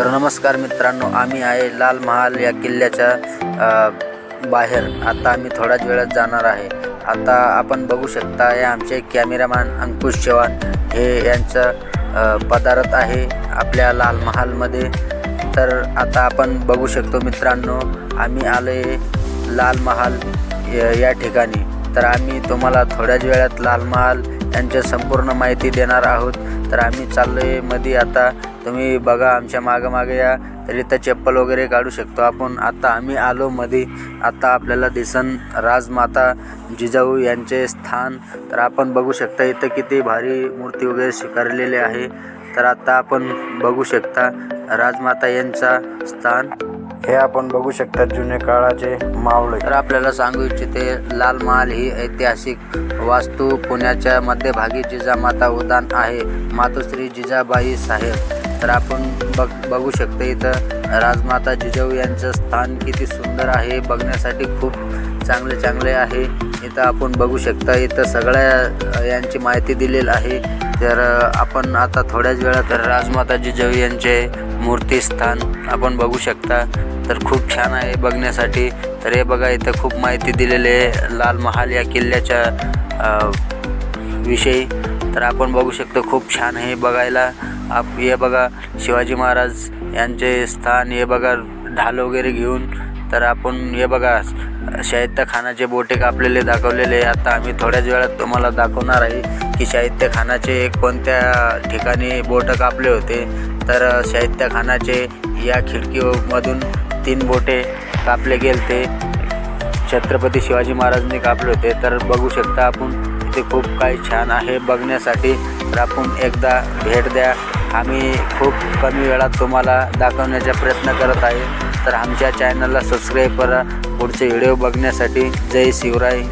तर नमस्कार मित्रांनो आम्ही आहे लाल महाल या किल्ल्याच्या बाहेर. आता आम्ही थोड्याच वेळात जाणार आहे. आता आपण बघू शकता हे आमचे कॅमेरामॅन अंकुश चव्हाण हे यांचं पदार्थ आहे आपल्या लाल महालमध्ये. तर आता आपण बघू शकतो मित्रांनो आम्ही आलो आहे लाल महाल या या ठिकाणी. तर आम्ही तुम्हाला थोड्याच वेळात लाल महाल यांच्या संपूर्ण माहिती देणार आहोत. तर आम्ही चाललो आहे मध्ये आता तुम्ही बघा आमच्या मागे मागे या तर इथं चप्पल वगैरे काढू शकतो. आपण आता आम्ही आलो मध्ये आता आपल्याला दिसन राजमाता जिजाऊ यांचे स्थान. तर आपण बघू शकता इथं किती भारी मूर्ती वगैरे स्वीकारलेली आहे. तर आता आपण बघू शकता राजमाता यांचा स्थान. हे आपण बघू शकता जुने काळाचे मावळे. तर आपल्याला सांगू इच्छिते लाल महाल ही ऐतिहासिक वास्तू. पुण्याच्या मध्यभागी जिजामाता उद्यान आहे. मातोश्री जिजाबाई साहेब. तर आपण बघ बघू शकतो इथं राजमाता जिजाऊ यांचं स्थान किती सुंदर आहे बघण्यासाठी खूप चांगले चांगले आहे. इथं आपण बघू शकता इथं सगळ्या यांची माहिती दिलेली आहे. तर आपण आता थोड्याच वेळात राजमाता जिजाऊ यांचे मूर्ती स्थान आपण बघू शकता. तर खूप छान आहे बघण्यासाठी. तर हे बघा इथं खूप माहिती दिलेली आहे. लाल महाल या किल्ल्याच्या विषयी. तर आपण बघू शकतो खूप छान आहे बघायला. आप हे बघा शिवाजी महाराज यांचे स्थान हे बघा ढाल वगैरे घेऊन तर आपण हे बघा साहित्य खानाचे बोटे कापलेले दाखवलेले आता आम्ही थोड्याच वेळात तुम्हाला दाखवणार आहे की साहित्य खानाचे कोणत्या ठिकाणी बोटं कापले होते. तर साहित्य खानाचे या खिडकीमधून तीन बोटे कापले गेलते. छत्रपती शिवाजी महाराजांनी कापले होते. तर बघू शकता आपण इथे खूप काही छान आहे बघण्यासाठी. तर आपण एकदा भेट द्या. आम्ही खूप कमी वेळात तुम्हाला दाखवण्याचा प्रयत्न करत आहे. तर आमच्या चॅनलला सबस्क्राईब करा. पुढचे व्हिडिओ बघण्यासाठी जय शिवराय. जय